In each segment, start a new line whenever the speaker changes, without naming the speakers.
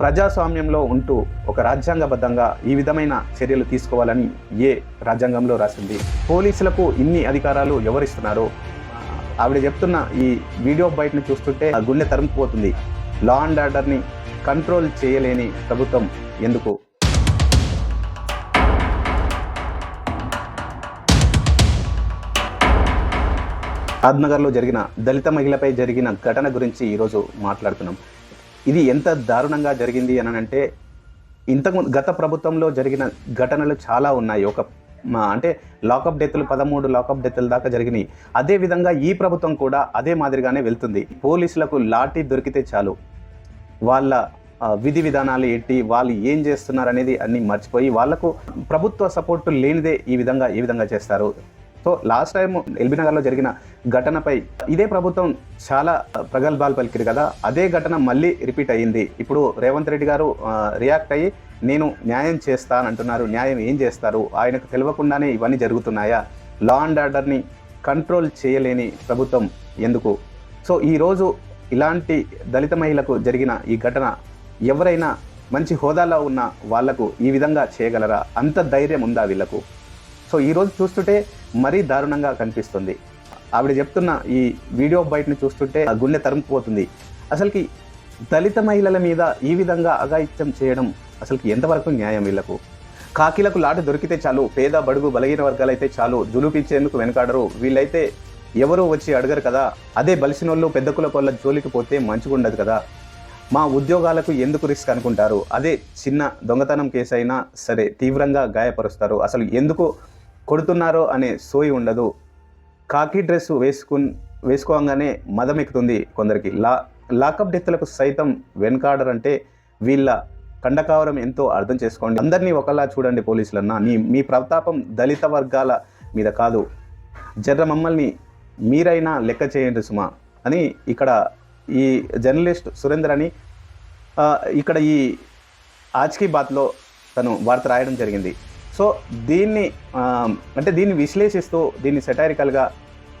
ప్రజాస్వామ్యంలో ఉంటూ ఒక రాజ్యాంగబద్ధంగా ఈ విధమైన చర్యలు తీసుకోవాలని ఏ రాజ్యాంగంలో రాసింది? పోలీసులకు ఇన్ని అధికారాలు ఎవరిస్తున్నారు? ఆవిడ చెప్తున్న ఈ వీడియో బయటను చూస్తుంటే ఆ గుండె తరుముకుపోతుంది. లా అండ్ ఆర్డర్ని కంట్రోల్ చేయలేని ప్రభుత్వం ఎందుకు? ఆద్నగర్లో జరిగిన దళిత మహిళపై జరిగిన ఘటన గురించి ఈరోజు మాట్లాడుతున్నాం. ఇది ఎంత దారుణంగా జరిగింది అని అంటే ఇంతకు గత ప్రభుత్వంలో జరిగిన ఘటనలు చాలా ఉన్నాయి. ఒక మా అంటే లాకప్ డెత్లు పదమూడు లాకప్ డెత్ల దాకా జరిగినాయి. అదే విధంగా ఈ ప్రభుత్వం కూడా అదే మాదిరిగానే వెళ్తుంది. పోలీసులకు లాఠీ దొరికితే చాలు. వాళ్ళ విధి విధానాలు ఏంటి వాళ్ళు ఏం చేస్తున్నారు అనేది అన్ని మర్చిపోయి వాళ్ళకు ప్రభుత్వ సపోర్టు లేనిదే ఈ విధంగా ఈ విధంగా చేస్తారు. సో లాస్ట్ టైం ఎల్బీ నగర్లో జరిగిన ఘటనపై ఇదే ప్రభుత్వం చాలా ప్రగల్భాలు పలికిరు కదా. అదే ఘటన మళ్ళీ రిపీట్ అయ్యింది. ఇప్పుడు రేవంత్ రెడ్డి గారు రియాక్ట్ అయ్యి నేను న్యాయం చేస్తాను అంటున్నారు. న్యాయం ఏం చేస్తారు? ఆయనకు తెలియకుండానే ఇవన్నీ జరుగుతున్నాయా? లా అండ్ ఆర్డర్ని కంట్రోల్ చేయలేని ప్రభుత్వం ఎందుకు? సో ఈరోజు ఇలాంటి దళిత మహిళకు జరిగిన ఈ ఘటన ఎవరైనా మంచి హోదాలో ఉన్న వాళ్ళకు ఈ విధంగా చేయగలరా? అంత ధైర్యం ఉందా వీళ్ళకు సో ఈరోజు చూస్తుంటే మరీ దారుణంగా కనిపిస్తుంది. ఆవిడ చెప్తున్న ఈ వీడియో బయటని చూస్తుంటే ఆ గుండె తరుముకుపోతుంది. అసలుకి దళిత మహిళల మీద ఈ విధంగా అఘాయిత్యం చేయడం అసలుకి ఎంతవరకు న్యాయం వీళ్ళకు? కాకిలకు లాట దొరికితే చాలు పేద బడుగు బలహీన వర్గాలైతే చాలు జులుపించేందుకు వెనకాడరు. వీళ్ళైతే ఎవరో వచ్చి అడగరు కదా. అదే బలిసినోళ్ళు పెద్ద కుల కొల్ల జోలికి పోతే మంచిగుండదు కదా. మా ఉద్యోగాలకు ఎందుకు రిస్క్ అనుకుంటారు? అదే చిన్న దొంగతనం కేసు అయినా సరే తీవ్రంగా గాయపరుస్తారు. అసలు ఎందుకు కొడుతున్నారో అనే సోయి ఉండదు. కాకి డ్రెస్ వేసుకుని వేసుకోగానే మదం ఎక్కుతుంది కొందరికి. లా లాకప్ డెత్తులకు సైతం వెనకాడరంటే వీళ్ళ కండకావరం ఎంతో అర్థం చేసుకోండి. అందరినీ ఒకలా చూడండి పోలీసులన్నా. నీ మీ ప్రతాపం దళిత వర్గాల మీద కాదు. జర్ర మమ్మల్ని మీరైనా లెక్క చేయండి సుమా అని ఇక్కడ ఈ జర్నలిస్ట్ సురేందర్ అని ఇక్కడ ఈ ఆజ్కీ బాత్లో తను వార్త రాయడం జరిగింది. సో దీన్ని అంటే దీన్ని విశ్లేషిస్తూ దీన్ని సెటారికల్గా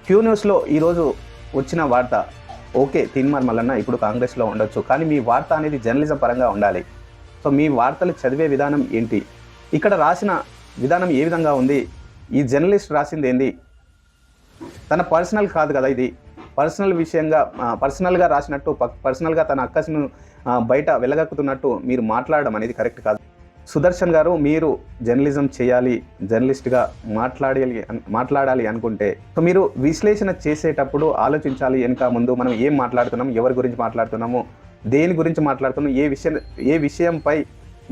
క్యూ న్యూస్లో ఈరోజు వచ్చిన వార్త ఓకే తిన్మార్ మల్లన్న ఇప్పుడు కాంగ్రెస్లో ఉండొచ్చు కానీ మీ వార్త అనేది జర్నలిజం పరంగా ఉండాలి. సో మీ వార్తలు చదివే విధానం ఏంటి? ఇక్కడ రాసిన విధానం ఏ విధంగా ఉంది? ఈ జర్నలిస్ట్ రాసింది ఏంది? తన పర్సనల్ కాదు కదా ఇది. పర్సనల్ విషయంగా పర్సనల్గా రాసినట్టు పర్సనల్గా తన అక్కసును బయట వెలగక్కుతున్నట్టు మీరు మాట్లాడడం అనేది కరెక్ట్ కాదు. సుదర్శన్ గారు మీరు జర్నలిజం చేయాలి జర్నలిస్ట్గా మాట్లాడాలి మాట్లాడాలి అనుకుంటే సో మీరు విశ్లేషణ చేసేటప్పుడు ఆలోచించాలి వెనక ముందు మనం ఏం మాట్లాడుతున్నాం ఎవరి గురించి మాట్లాడుతున్నాము దేని గురించి మాట్లాడుతున్నాం ఏ విషయం ఏ విషయంపై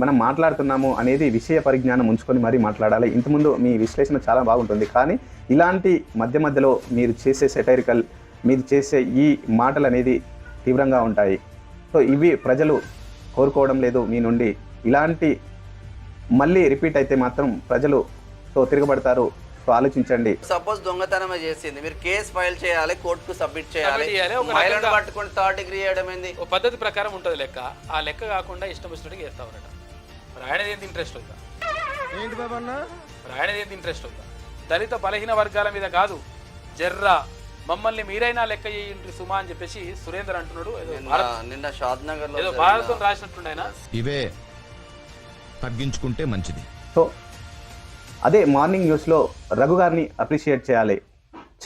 మనం మాట్లాడుతున్నాము అనేది విషయ పరిజ్ఞానం ఉంచుకొని మరీ మాట్లాడాలి. ఇంతకుముందు మీ విశ్లేషణ చాలా బాగుంటుంది. కానీ ఇలాంటి మధ్య మధ్యలో మీరు చేసే సెటైరికల్ మీరు చేసే ఈ మాటలు అనేది తీవ్రంగా ఉంటాయి. సో ఇవి ప్రజలు కోరుకోవడం లేదు మీ నుండి. ఇలాంటి మళ్ళీ రిపీట్ అయితే మాత్రం ప్రజలు సో తిరగబడతారు. సో ఆలోచించండి.
సపోజ్ దొంగతనమే చేసింది. మీరు కేసు ఫైల్ చేయాలి కోర్టుకు సబ్మిట్ చేయాలి. మహిళను పట్టుకొని థర్డ్ డిగ్రీ చేయడం ఏంది?
పద్ధతి ప్రకారం ఉంటుంది లెక్క. ఆ లెక్క కాకుండా ఇష్టం వచ్చినట్టుగా చేస్తామన్నట మరి ఆయనది ఏంటి ఇంట్రెస్ట్ ఉందా
ఏంటి బాబన్న?
మరి ఆయనది ఏంటి ఇంట్రెస్ట్ ఉందా దళిత బలహీన వర్గాల మీద కాదు. జర్రా మమ్మల్ని మీరైనా లెక్క చేయండి సుమా అని చెప్పేసి సురేందర్ అంటున్నాడు.
నిన్న షాద్ నగర్లో
ఏదో భారతం రాసినట్టుండు ఆయన.
ఇవే తగ్గించుకుంటే మంచిది.
సో అదే మార్నింగ్ న్యూస్లో రఘు గారిని అప్రిషియేట్ చేయాలి.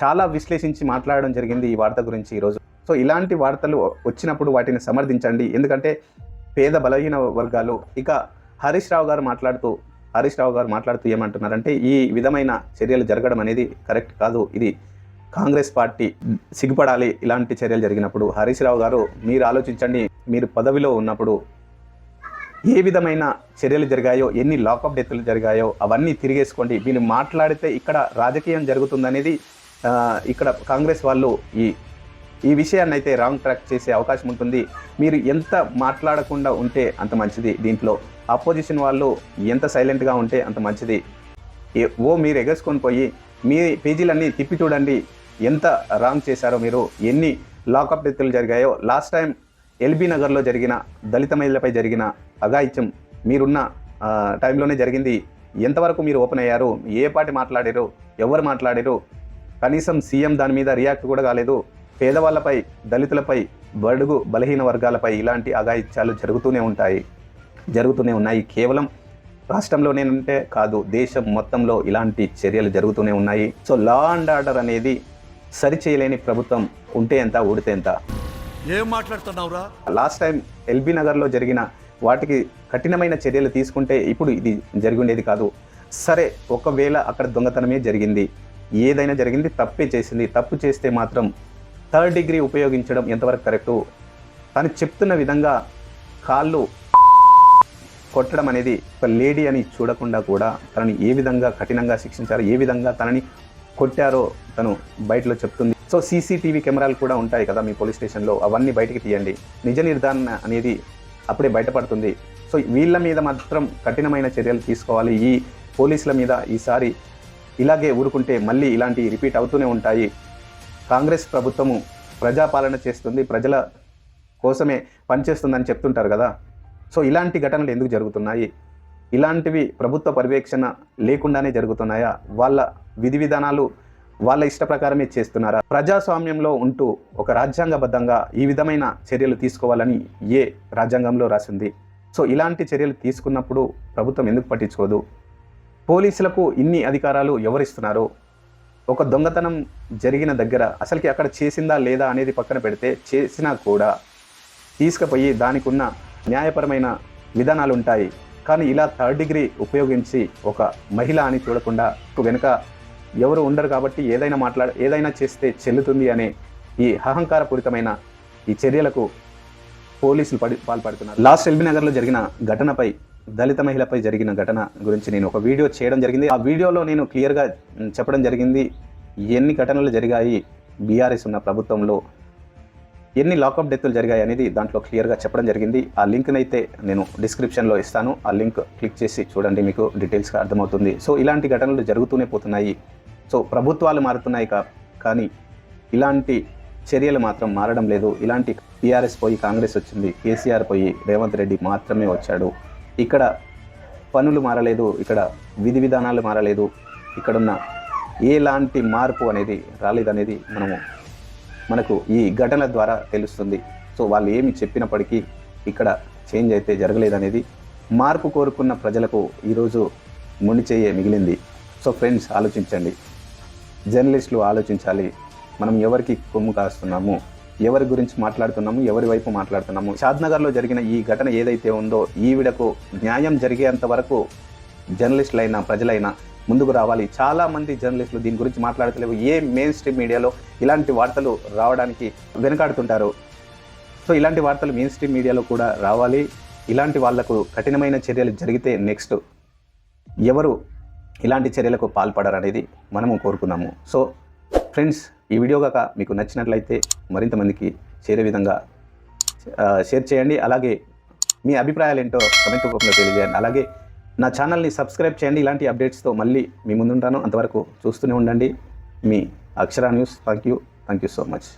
చాలా విశ్లేషించి మాట్లాడడం జరిగింది ఈ వార్త గురించి ఈరోజు సో ఇలాంటి వార్తలు వచ్చినప్పుడు వాటిని సమర్థించండి. ఎందుకంటే పేద బలహీన వర్గాలు ఇక హరీష్ రావు గారు మాట్లాడుతూ హరీష్ రావు గారు మాట్లాడుతూ ఏమంటున్నారంటే ఈ విధమైన చర్యలు జరగడం అనేది కరెక్ట్ కాదు. ఇది కాంగ్రెస్ పార్టీ సిగ్గుపడాలి ఇలాంటి చర్యలు జరిగినప్పుడు. హరీష్ రావు గారు మీరు ఆలోచించండి. మీరు పదవిలో ఉన్నప్పుడు ఏ విధమైన చర్యలు జరిగాయో ఎన్ని లాకప్ డెత్లు జరిగాయో అవన్నీ తిరిగేసుకోండి. మీరు మాట్లాడితే ఇక్కడ రాజకీయం జరుగుతుందనేది ఇక్కడ కాంగ్రెస్ వాళ్ళు ఈ ఈ విషయాన్ని అయితే రాంగ్ ట్రాక్ చేసే అవకాశం ఉంటుంది. మీరు ఎంత మాట్లాడకుండా ఉంటే అంత మంచిది దీంట్లో. అపోజిషన్ వాళ్ళు ఎంత సైలెంట్గా ఉంటే అంత మంచిది. ఏ- ఓ మీరు ఎగసుకొని పోయి మీ పేజీలన్నీ తిప్పి చూడండి ఎంత రాంగ్ చేశారో మీరు ఎన్ని లాకప్ డెత్తులు జరిగాయో. లాస్ట్ టైం ఎల్బీ నగర్లో జరిగిన దళిత మహిళలపై జరిగిన అఘాయిత్యం మీరున్న టైంలోనే జరిగింది. ఎంతవరకు మీరు ఓపెన్ అయ్యారు? ఏ పాటి మాట్లాడారు? ఎవరు మాట్లాడారు? కనీసం సీఎం దాని మీద రియాక్ట్ కూడా కాలేదు. పేదవాళ్ళపై దళితులపై బడుగు బలహీన వర్గాలపై ఇలాంటి అఘాయిత్యాలు జరుగుతూనే ఉంటాయి. జరుగుతూనే ఉన్నాయి. కేవలం రాష్ట్రంలోనేనంటే కాదు దేశం మొత్తంలో ఇలాంటి చర్యలు జరుగుతూనే ఉన్నాయి. సో లా అండ్ ఆర్డర్ అనేది సరిచేయలేని ప్రభుత్వం ఉంటే ఎంత ఊడితే ఎంత?
ఏం మాట్లాడుతున్నావురా?
లాస్ట్ టైం ఎల్బీ నగర్లో జరిగిన వాటికి కఠినమైన చర్యలు తీసుకుంటే ఇప్పుడు ఇది జరిగి ఉండేది కాదు. సరే ఒకవేళ అక్కడ దొంగతనమే జరిగింది ఏదైనా జరిగింది తప్పే చేసింది. తప్పు చేస్తే మాత్రం థర్డ్ డిగ్రీ ఉపయోగించడం ఎంతవరకు కరెక్టు? తను చెప్తున్న విధంగా కాళ్ళు కొట్టడం అనేది ఒక లేడీ అని చూడకుండా కూడా తనని ఏ విధంగా కఠినంగా శిక్షించారో ఏ విధంగా తనని కొట్టారో తను బయటలో చెప్తుంది. సో సీసీటీవీ కెమెరాలు కూడా ఉంటాయి కదా మీ పోలీస్ స్టేషన్లో. అవన్నీ బయటికి తీయండి. నిజ నిర్ధారణ అనేది అప్పుడే బయటపడుతుంది. సో వీళ్ళ మీద మాత్రం కఠినమైన చర్యలు తీసుకోవాలి. ఈ పోలీసుల మీద ఈసారి ఇలాగే ఊరుకుంటే మళ్ళీ ఇలాంటి రిపీట్ అవుతూనే ఉంటాయి. కాంగ్రెస్ ప్రభుత్వము ప్రజాపాలన చేస్తుంది. ప్రజల కోసమే పనిచేస్తుందని చెప్తుంటారు కదా. సో ఇలాంటి ఘటనలు ఎందుకు జరుగుతున్నాయి? ఇలాంటివి ప్రభుత్వ పర్యవేక్షణ లేకుండానే జరుగుతున్నాయా? వాళ్ళ విధి విధానాలు వాళ్ళ ఇష్ట ప్రకారమే చేస్తున్నారా? ప్రజాస్వామ్యంలో ఉంటూ ఒక రాజ్యాంగబద్ధంగా ఈ విధమైన చర్యలు తీసుకోవాలని ఏ రాజ్యాంగంలో రాసింది? సో ఇలాంటి చర్యలు తీసుకున్నప్పుడు ప్రభుత్వం ఎందుకు పట్టించుకోదు? పోలీసులకు ఇన్ని అధికారాలు ఎవరిస్తున్నారు? ఒక దొంగతనం జరిగిన దగ్గర అసలుకి అక్కడ చేసిందా లేదా అనేది పక్కన పెడితే చేసినా కూడా తీసుకుపోయి దానికి ఉన్న న్యాయపరమైన విధానాలు ఉంటాయి కానీ ఇలా థర్డ్ డిగ్రీ ఉపయోగించి ఒక మహిళ అని చూడకుండా వెనుక ఎవరు ఉండరు కాబట్టి ఏదైనా మాట్లాడ ఏదైనా చేస్తే చెల్లుతుంది అనే ఈ అహంకారపూరితమైన ఈ చర్యలకు పోలీసులు పడి పాల్పడుతున్నారు. లాస్ట్ ఎల్బీ నగర్లో జరిగిన ఘటనపై దళిత మహిళపై జరిగిన ఘటన గురించి నేను ఒక వీడియో చేయడం జరిగింది. ఆ వీడియోలో నేను క్లియర్గా చెప్పడం జరిగింది. ఎన్ని ఘటనలు జరిగాయి బీఆర్ఎస్ ఉన్న ప్రభుత్వంలో ఎన్ని లాకప్ డెత్తులు జరిగాయి అనేది దాంట్లో క్లియర్గా చెప్పడం జరిగింది. ఆ లింక్ని అయితే నేను డిస్క్రిప్షన్లో ఇస్తాను. ఆ లింక్ క్లిక్ చేసి చూడండి మీకు డీటెయిల్స్గా అర్థమవుతుంది. సో ఇలాంటి ఘటనలు జరుగుతూనే పోతున్నాయి. సో ప్రభుత్వాలు మారుతున్నాయి కా కానీ ఇలాంటి చర్యలు మాత్రం మారడం లేదు. ఇలాంటి టీఆర్ఎస్ పోయి కాంగ్రెస్ వచ్చింది కేసీఆర్ పోయి రేవంత్ రెడ్డి మాత్రమే వచ్చాడు. ఇక్కడ పనులు మారలేదు ఇక్కడ విధి విధానాలు మారలేదు ఇక్కడున్న ఎలాంటి మార్పు అనేది రాలేదనేది మనము మనకు ఈ ఘటనల ద్వారా తెలుస్తుంది. సో వాళ్ళు ఏమి చెప్పినప్పటికీ ఇక్కడ చేంజ్ అయితే జరగలేదనేది మార్పు కోరుకున్న ప్రజలకు ఈరోజు మునిచేయే మిగిలింది. సో ఫ్రెండ్స్ ఆలోచించండి. జర్నలిస్టులు ఆలోచించాలి. మనం ఎవరికి కొమ్ము కాస్తున్నాము? ఎవరి గురించి మాట్లాడుతున్నాము? ఎవరి వైపు మాట్లాడుతున్నాము? షాద్నగర్లో జరిగిన ఈ ఘటన ఏదైతే ఉందో ఈవిడకు న్యాయం జరిగేంత వరకు జర్నలిస్టులైనా ప్రజలైనా ముందుకు రావాలి. చాలా మంది జర్నలిస్టులు దీని గురించి మాట్లాడతలేవు. ఏ మెయిన్ స్ట్రీమ్ మీడియాలో ఇలాంటి వార్తలు రావడానికి వెనకాడుతుంటారు? సో ఇలాంటి వార్తలు మెయిన్ స్ట్రీమ్ మీడియాలో కూడా రావాలి. ఇలాంటి వాళ్ళకు కఠినమైన చర్యలు జరిగితే నెక్స్ట్ ఎవరు ఇలాంటి చర్యలకు పాల్పడారనేది మనము కోరుకున్నాము. సో ఫ్రెండ్స్ ఈ వీడియో కాక మీకు నచ్చినట్లయితే మరింత మందికి చేరే విధంగా షేర్ చేయండి. అలాగే మీ అభిప్రాయాలు ఏంటో కమెంట్ రూపంలో తెలియజేయండి. అలాగే నా ఛానల్ని సబ్స్క్రైబ్ చేయండి. ఇలాంటి అప్డేట్స్తో మళ్ళీ మీ ముందుంటాను. అంతవరకు చూస్తూనే ఉండండి. మీ Akshara news. Thank you thank you so much.